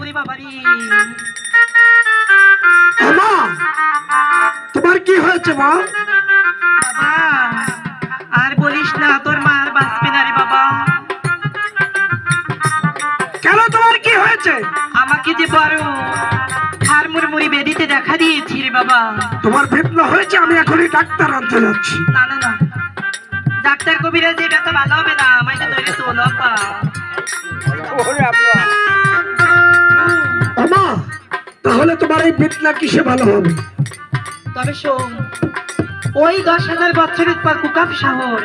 ওরে বাবারে মা তোমার কি হয়েছে মা? বাবা আর বলিস না তোর মা আর বাঁচবে না রে বাবা। কেন তোমার কি হয়েছে? আমাকে যে বড় বেদিতে দেখা দিয়েছি রে বাবা। তোমার হয়েছে আমি এখনই ডাক্তার আনতে যাচ্ছি। না না না। ডাক্তার কবিরাজ ভালো হবে না। তাহলে তোমার এই বেদনা কিসে ভালো হবে? তবে শোন ওই দশ হাজার বছরের পর কুকাপ শহর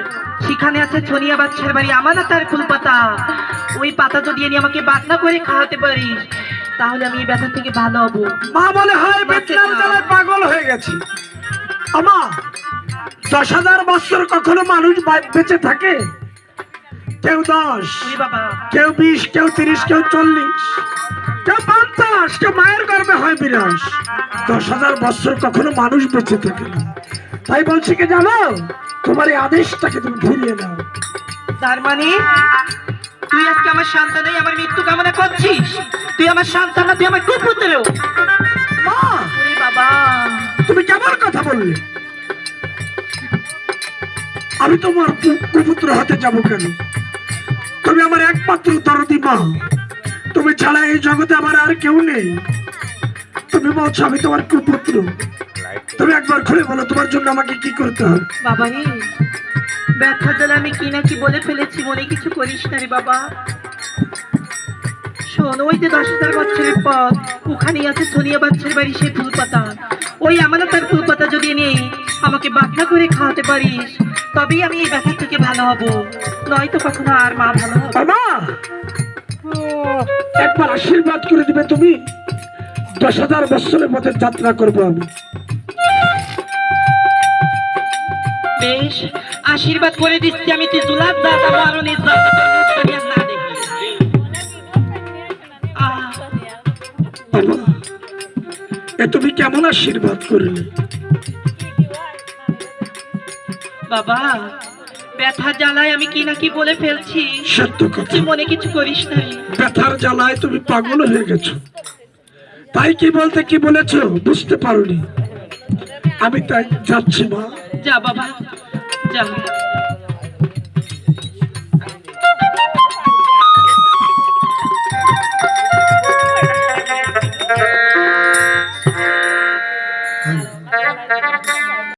সেখানে আছে ছনিয়া বাচ্চার বাড়ি আমানা তার ফুল পাতা ওই পাতা যদি এনে আমাকে বাটনা করে খাওয়াতে পারিস তাহলে আমি এই ব্যথা থেকে ভালো হব। মা বলে হয় বেদনার জ্বালায় পাগল হয়ে গেছি। আমা দশ হাজার বছর কখনো মানুষ বেঁচে থাকে? কেউ দশ কেউ বিশ কেউ তিরিশ কেউ চল্লিশ। কেউ পঞ্চাশ কেউ মায়ের গর্বে হয় বিনাশ দশ হাজার বছর কখনো মানুষ বেঁচে থাকে না। তাই বলছি কি জানো? তোমার এই আদেশটাকে তুমি ঘুরিয়ে নাও। তার মানে তুই আজকে আমার সন্তানে আমার মৃত্যু কামনা করছিস? তুই আমার সন্তান না তুই আমার কুপুত্র মা! বাবা। তুমি কেমন কথা বললে? আমি তোমার কুপুত্র হতে যাব কেন? তুমি আমার একমাত্র দরদি মা। তুমি ছাড়া এই জগতে আমার আর কেউ নেই। তুমি বলছো আমি তোমার কুপুত্র। তুমি একবার খুলে বলো তোমার জন্য আমাকে কি করতে হবে? বাবা রে ব্যথা আমি কি না কি বলে ফেলেছি মনে কিছু করিস না রে বাবা। শোন ওই যে দশ হাজার বছরের পর ওখানেই আছে সোনিয়া বাচ্চার বাড়ি সেই ফুল পাতা ওই আমার তার ফুল পাতা যদি নেই আমাকে বাটনা করে খাওয়াতে পারিস তবেই আমি এই ব্যথা থেকে ভালো হব। নয়তো কখনো আর মা ভালো হবে একবার আশীর্বাদ করে দিবে তুমি। দশ হাজার বছরের মধ্যে যাত্রা করব আমি। বেশ আশীর্বাদ করে দিচ্ছি আমি দাদা এ তুমি কেমন আশীর্বাদ করলে? বাবা ব্যথা জ্বালায় আমি কি না কি বলে ফেলছি? সত্য কথা। তুই মনে কিছু করিস না ব্যথার জ্বালায় তুমি পাগল হয়ে গেছো। তাই কি বলতে কি বলেছ? বুঝতে পারোনি। আমি তাই যাচ্ছি মা। যা বাবা যা।